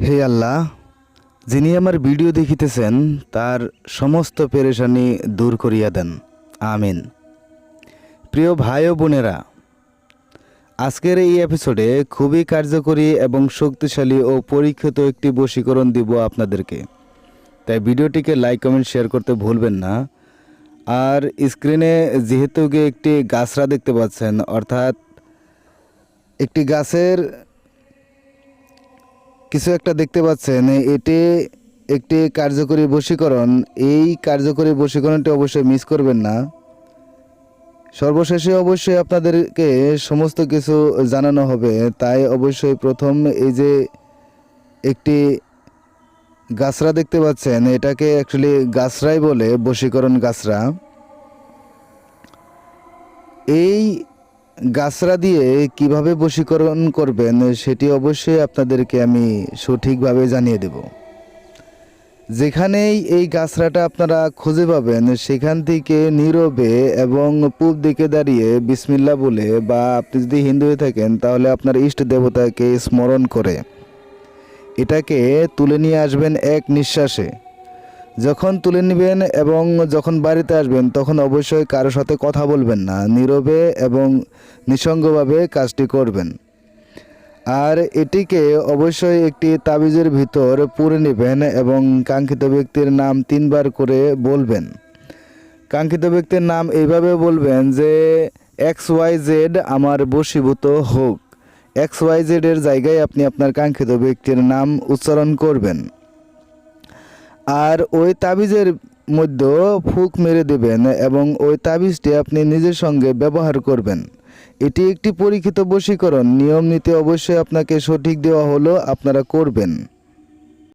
হে আল্লাহ, যিনি আমার ভিডিও দেখিতেছেন, তার সমস্ত পেরেশানি দূর করিয়া দেন। আমিন। প্রিয় ভাই ও বোনেরা, আজকের এই এপিসোডে খুবই কার্যকরী এবং শক্তিশালী ও পরীক্ষিত একটি বশীকরণ দিব আপনাদেরকে। তাই ভিডিওটিকে লাইক কমেন্ট শেয়ার করতে ভুলবেন না। আর স্ক্রিনে যেহেতু একটি গাছরা দেখতে পাচ্ছেন, অর্থাৎ একটি গাছের কিছু একটা দেখতে পাচ্ছেন, এটি একটি কার্যকরী বশীকরণ। এই কার্যকরী বশীকরণটি অবশ্যই মিস করবেন না। সর্বশেষে অবশ্যই আপনাদেরকে সমস্ত কিছু জানানো হবে। তাই অবশ্যই প্রথম এই যে একটি গাছরা দেখতে পাচ্ছেন, এটাকে অ্যাকচুয়ালি গাছরাই বলে, বশীকরণ গাছরা এই গাছরা দিয়ে কীভাবে বশীকরণ করবেন, সেটি অবশ্যই আপনাদেরকে আমি সঠিকভাবে জানিয়ে দেব। যেখানেই এই গাছরাটা আপনারা খুঁজে পাবেন, সেখান থেকে নীরবে এবং পূব দিকে দাঁড়িয়ে বিসমিল্লা বলে, বা আপনি যদি হিন্দু হয়ে থাকেন, তাহলে আপনার ইষ্ট দেবতাকে স্মরণ করে, এটাকে তুলে নিয়ে আসবেন এক নিঃশ্বাসে। যখন তুলে নেবেন এবং যখন বাড়িতে আসবেন, তখন অবশ্যই কারোর সাথে কথা বলবেন না। নীরবে এবং নিঃসঙ্গভাবে কাজটি করবেন। আর এটিকে অবশ্যই একটি তাবিজের ভিতর পুরে নেবেন এবং কাঙ্ক্ষিত ব্যক্তির নাম তিনবার করে বলবেন। কাঙ্ক্ষিত ব্যক্তির নাম এইভাবে বলবেন যে, এক্স ওয়াই জেড আমার বশীভূত হোক। এক্স ওয়াই জেডের জায়গায় আপনি আপনার কাঙ্ক্ষিত ব্যক্তির নাম উচ্চারণ করবেন। আর ওই তাবিজের মধ্যে ফুক মেরে দেবেন এবং ওই তাবিজটি আপনি নিজের সঙ্গে ব্যবহার করবেন। এটি একটি পরীক্ষিত বশীকরণ। নিয়ম নীতি অবশ্যই আপনাকে সঠিক দেওয়া হলো, আপনারা করবেন।